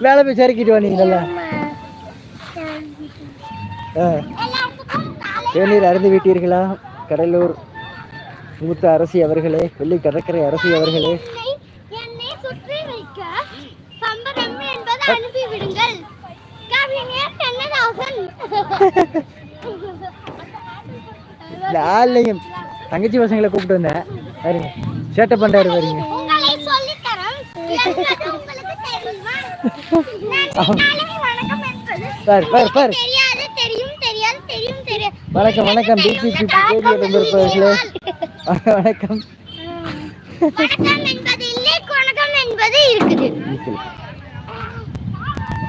வேலை போய் சறுக்கிட்டு வந்தீங்கல்ல. தேநீர் அருந்து விட்டீர்களா? கடலூர் மூத்த அரசி அவர்களே வெள்ளி கடற்கரை அரசி அவர்களே. என்பதை அனுப்பி ஆள்லையும் தங்கச்சி பசங்களை கூப்பிட்டு வந்தேன். பாருங்க சேட்டை பாருங்க. காலை வணக்கம் என்பது பாரு பாரு வணக்கம் வணக்கம் டிபி பேடிய வந்திருப்பவர்களே வணக்கம். இல்லை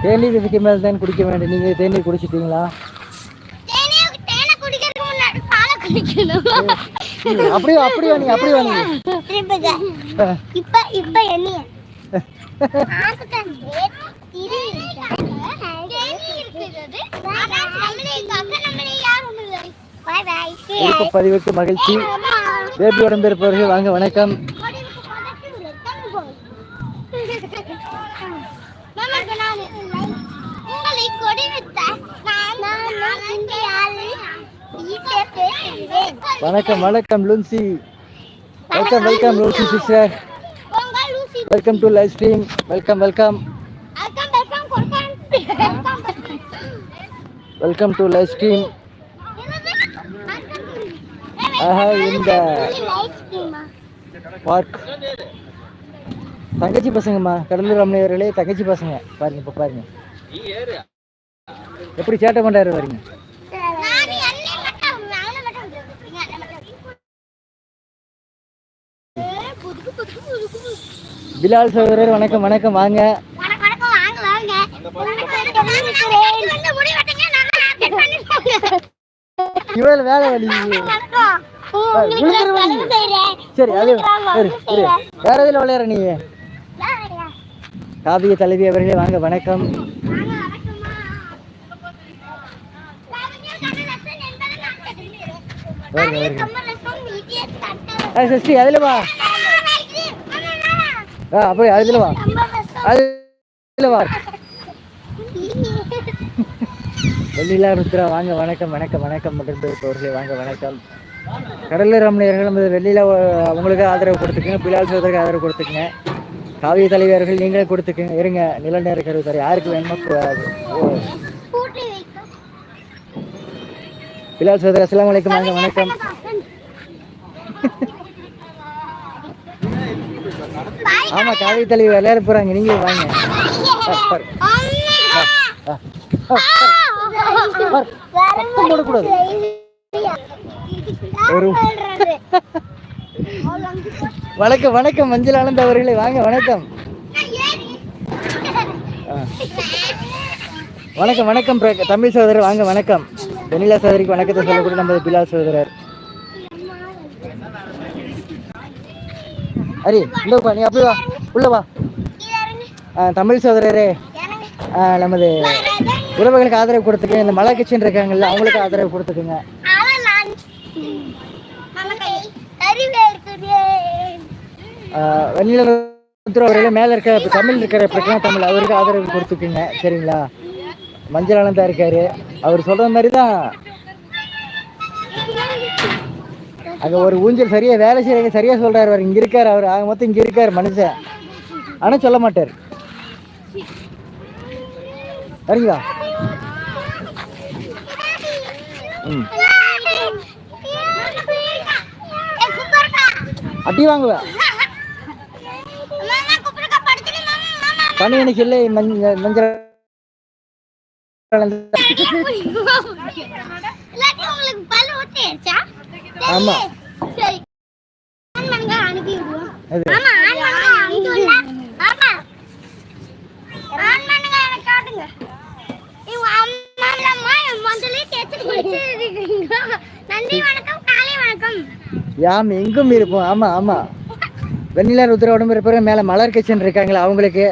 தேநீர் இதுக்கு மேல் தான் குடிக்க வேண்டும். நீங்க தேநீர் குடிச்சிட்டீங்களா தேனே தேனை குடிக்கிறதுக்கு முன்னாடி பாலை குடிக்கணும் ம், அப்படியே அப்படியே வாங்க அப்படியே வாங்க திரும்புங்க. ஆ, இப்ப இப்ப என்னைய ஆசைதான். இது தேனி இருக்கிறது. ஆனா அக்கா நம்மளே யாரும் இல்லை. Bye bye. விருப்ப பதிவுக்கு மகிழ்ச்சி. பேபி உடம்பிருப்பவர்கள் வாங்க வணக்கம். வணக்கம் வணக்கம் லூன்சி. Welcome welcome லூன்சி sister welcome to live stream welcome welcome welcome to live stream இந்த பார்க் தங்கச்சி பசங்கம்மா கடலூர் அம்மையவர்களே தங்கச்சி பசங்க. பாருங்க இப்போ பாருங்க. எப்படி சேட்டை கொண்டாடுற பாருங்க. பிலால் சகோதரர் வணக்கம் வணக்கம் வாங்க. இவ்வளவு வேலை வலி சரி அது வேற எதுல விளையாடுற நீ? காவிய தலைவி அவர்களே வாங்க வணக்கம். சஷ்டி அதுல வா. ஆ அப்போ அதுல வா. அதுல வா. வெள்ளிலா ருத்ரா வாங்க வணக்கம் வணக்கம் வணக்கம். மகிழ்ந்தவர்களே வாங்க வணக்கம். கடலூர் ரமணியர்கள் நமது வெள்ளியில உங்களுக்கு ஆதரவு கொடுத்துக்குங்க. பிலால் சோதருக்கு ஆதரவு கொடுத்துக்குங்க. காவிய தலைவர்கள் நீங்களே கொடுத்துக்குங்க. இருங்க நில நேர கருவுத்தர யாருக்கு வேணுமோ. பிலால் சோதர் அஸ்லாம் வலைக்கம் வாங்க வணக்கம். ஆமா காவிய தலைவி விளையாட போறாங்க. நீங்களே வாங்க. ஆ, ஆ, போடக்கூடாது ஒரு வணக்கம் வணக்கம் மஞ்சள் ஆனந்த் அவர்களே. வாங்க வணக்கம். ஆ. வணக்கம் வணக்கம் தமிழ் சகோதரர். வாங்க வணக்கம். வெனிலா சகோதரிக்கு வணக்கத்தை சொல்லக்கூடிய நம்ம பிலால் சகோதரர். அரி இந்த நீ அப்படி வா. உள்ள வா. தமிழ் சோதரரே நமது உறவுகளுக்கு ஆதரவு கொடுத்துக்கங்க. இந்த மலை கிச்சன் இருக்காங்கல்ல அவங்களுக்கு ஆதரவு கொடுத்துக்குங்க. வெளியில அவர்கள் மேலே இருக்க இப்ப தமிழ் இருக்கிற பிரச்சனை தமிழ் அவருக்கு ஆதரவு கொடுத்துக்குங்க. சரிங்களா? மஞ்சள் ஆனந்தா இருக்காரு. அவர் சொல்ற மாதிரி தான் அங்க ஒரு ஊஞ்சல் சரியா வேலை செய்யறவங்க சரியா சொல்றாரு அவர் இங்க இருக்காரு அவர். ஆக மொத்தம் இங்க இருக்காரு மனுஷன். ஆனா சொல்ல மாட்டார். சரிங்களா? ம். அடி வாங்குவேன் பனி எனக்கு இல்லை மஞ்சள். மஞ்சள். உங்களுக்கு பல்லு ஊத்தியாச்சா ஆமா. யாம் எங்கும் இருப்போம். ஆமா ஆமா. வெண்ணிலா ருத்ர உடம்பு இருப்பவங்க மேல மலர் கிச்சன் இருக்காங்களா அவங்களுக்கு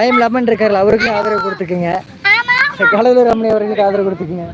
ஐஎம் லெமன் இருக்காருல்ல அவருக்கும் ஆதரவு கொடுத்துக்குங்க. கடலூர் ரமணி அவர்களுக்கு ஆதரவு கொடுத்துக்குங்க.